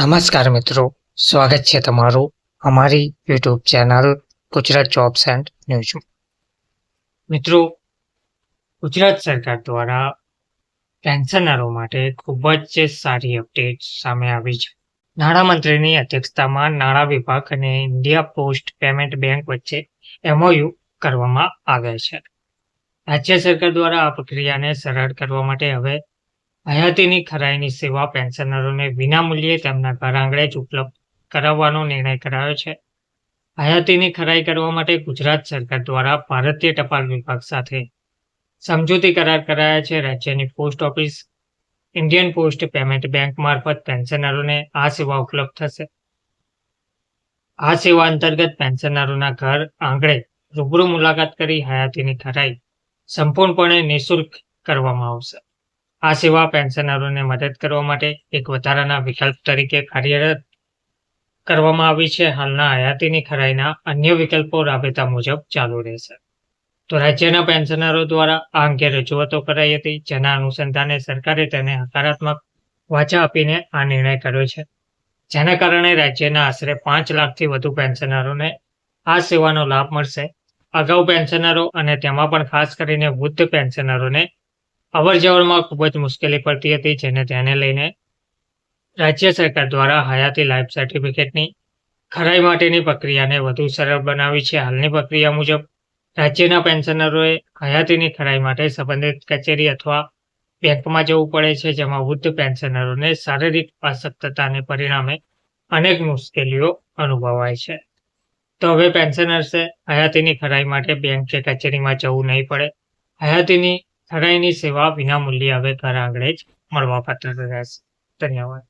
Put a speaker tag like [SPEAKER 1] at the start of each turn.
[SPEAKER 1] નમસ્કાર મિત્રો, સ્વાગત છે તમારું અમારી YouTube channel Gujarat jobs and news. મિત્રો, ગુજરાત સરકાર દ્વારા પેન્શનરો માટે ખૂબ જ સારી અપડેટ સામે આવી છે. નાણામંત્રીની અધ્યક્ષતામાં નાણાં વિભાગ અને ઇન્ડિયા પોસ્ટ પેમેન્ટ બેંક વચ્ચે એમઓયુ કરવામાં આવ્યા છે. રાજ્ય સરકાર દ્વારા આ પ્રક્રિયાને સરળ કરવા માટે હવે હયાતીની ખરાઈની સેવા પેન્શનરોને વિનામૂલ્યે તેમના ઘર આંગણે જ ઉપલબ્ધ કરાવવાનો નિર્ણય કરાયો છે. હયાતીની ખરાઈ કરવા માટે ગુજરાત સરકાર દ્વારા ભારતીય ટપાલ વિભાગ સાથે સમજૂતી કરાર કરાયા છે. રાજ્યની post office, Indian post payment bank મારફત પેન્શનરોને આ સેવા ઉપલબ્ધ થશે. આ સેવા અંતર્ગત પેન્શનરોના ઘર આંગણે રૂબરૂ મુલાકાત કરી હયાતીની ખરાઈ સંપૂર્ણપણે નિઃશુલ્ક કરવામાં આવશે. આ સેવા પેન્શનરોને મદદ કરવા માટે એક વધારાના વિકલ્પ તરીકે કાર્યરત કરવામાં આવી છે. હાલના હયાતીની ખરાઈના અન્ય વિકલ્પો રાબેતા મુજબ ચાલુ રહેશે. તો રાજ્યના પેન્શનરો દ્વારા આ અંગે રજૂઆતો કરાઈ હતી, જેના અનુસંધાને સરકારે તેને હકારાત્મક વાચા આપીને આ નિર્ણય કર્યો છે. જેના કારણે રાજ્યના આશરે પાંચ લાખથી વધુ પેન્શનરોને આ સેવાનો લાભ મળશે. અગાઉ પેન્શનરો અને તેમાં પણ ખાસ કરીને વૃદ્ધ પેન્શનરોને અવર જવરમાં ખૂબ જ મુશ્કેલી પડતી હતી, જેને ધ્યાને લઈને રાજ્ય સરકાર દ્વારા હયાતી લાઈફ સર્ટિફિકેટની ખરાઈ માટેની પ્રક્રિયાને વધુ સરળ બનાવી છે. હાલની પ્રક્રિયા મુજબ, રાજ્યના પેન્શનરોએ હયાતીની ખરાઈ માટે સંબંધિત કચેરી અથવા બેંકમાં જવું પડે છે, જેમાં વૃદ્ધ પેન્શનરોને શારીરિક અશક્તતાને પરિણામે અનેક મુશ્કેલીઓ અનુભવાય છે. તો હવે પેન્શનર્સે હયાતીની ખરાઈ માટે બેંક કે કચેરીમાં જવું નહીં પડે. હયાતીની ખરાઈની સેવા વિનામૂલ્યે હવે ઘર આંગણે જ મળવાપાત્ર રહેશે. ધન્યવાદ.